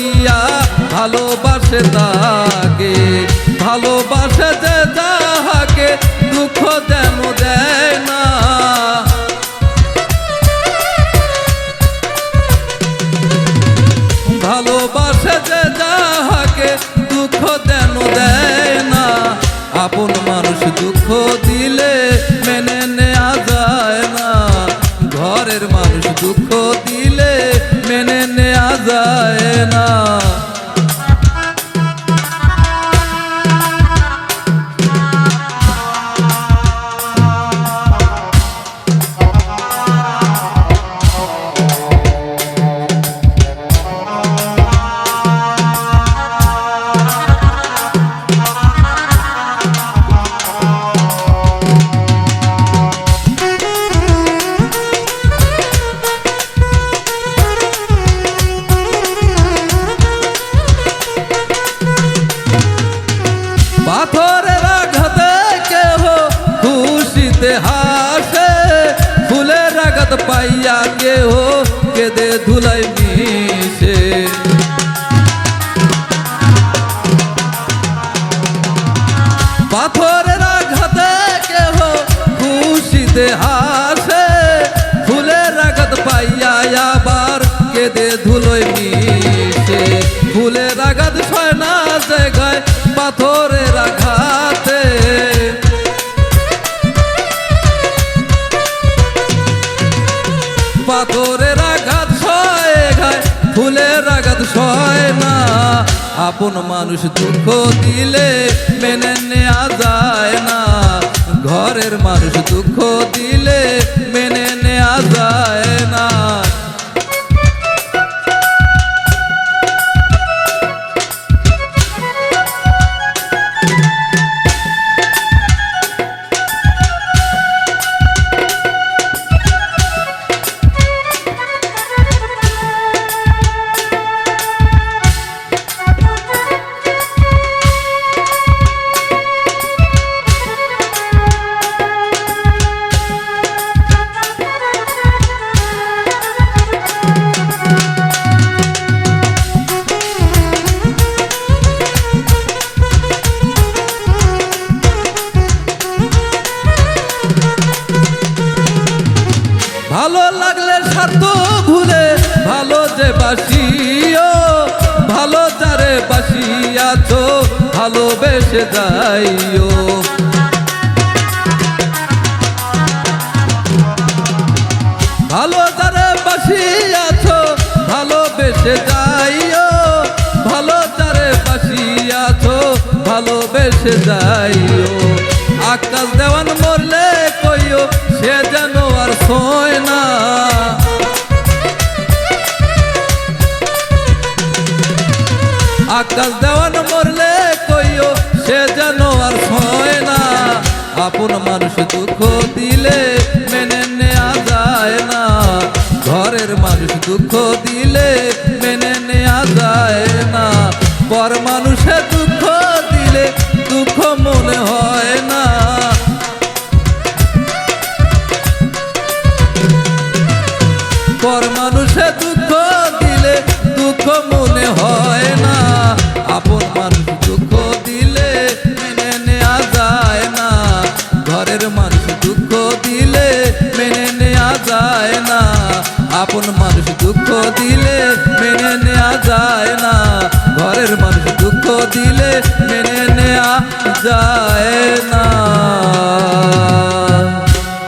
করিয়া ভালোবাসে তাকে ভালোবাসে যে যাহাকে, দুঃখ যেন দেয় না। ভালোবাসে যে যাহাকে, দুঃখ যেন দেয় না। আপন মানুষ দুঃখ দিলে মেনে নেওয়া যায় না। ঘরের মানুষ দুঃখ ধুলাই মিশে পাথরের আঘাতে কেহ খুশিতে হাসে। ফুলের আঘাত পাইয়া আবার কেঁদে ধুলোয় মিশে। ফুলের আঘাত ছয় না জায়গায় পাথরের আঘাতে। পাথরের আপন মানুষ দুঃখ দিলে মেনে নেওয়া যায় না। ঘরের মানুষ দুঃখ দিলে যে বাসিও, ভালো যারে বাসিয়াছ ভালোবেসে যাইও। ভালো যারে বাসিয়াছ ভালোবেসে যাইও, ভালো যারে বাসিয়াছ ভালোবেসে যাইও। আকাশ দেওয়ান মরলে কইও, সে যেন আর সয় না। আকাশ দেওয়ান মরলে কইও, সে যেন আর হয় না। আপন মানুষ দুঃখ দিলে মেনে নেওয়া যায় না। ঘরের মানুষ দুঃখ দিলে মেনে নেওয়া যায় না। পর মানুষ ঘরের মানুষ দুঃখ দিলে মেনে নেয়া যায়।